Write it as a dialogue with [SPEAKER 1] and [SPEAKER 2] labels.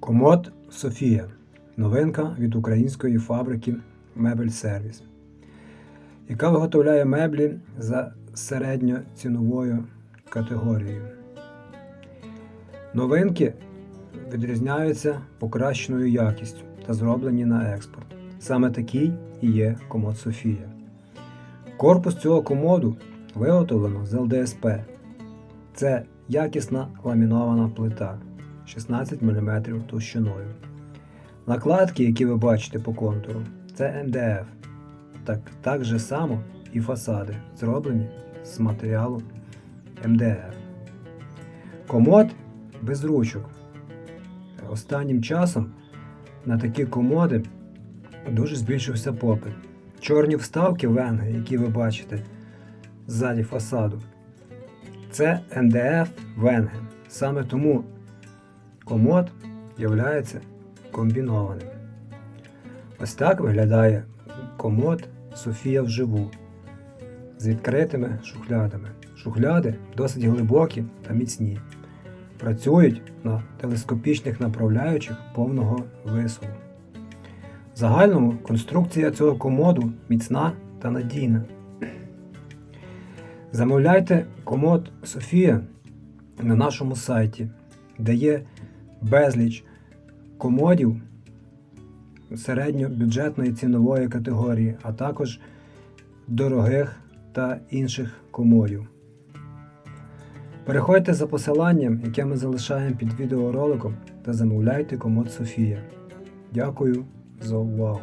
[SPEAKER 1] Комод Софія. Новинка від української фабрики Мебель Сервіс, яка виготовляє меблі за середньоціновою категорією. Новинки відрізняються покращеною якістю та зроблені на експорт. Саме такий і є комод Софія. Корпус цього комоду виготовлено з ЛДСП. Це якісна ламінована плита 16 мм товщиною. Накладки, які ви бачите по контуру, це МДФ. Так, так же само і фасади зроблені з матеріалу МДФ. Комод без ручок. Останнім часом на такі комоди дуже збільшився попит. Чорні вставки венги, які ви бачите ззаді фасаду, це МДФ венги. Саме тому комод є комбінованим. Ось так виглядає комод Софія вживу з відкритими шухлядами. Шухляди досить глибокі та міцні. Працюють на телескопічних направляючих повного висуву. В загальному конструкція цього комоду міцна та надійна. Замовляйте комод Софія на нашому сайті, де є безліч комодів середньобюджетної цінової категорії, а також дорогих та інших комодів. Переходьте за посиланням, яке ми залишаємо під відеороликом, та замовляйте комод Софія. Дякую за увагу!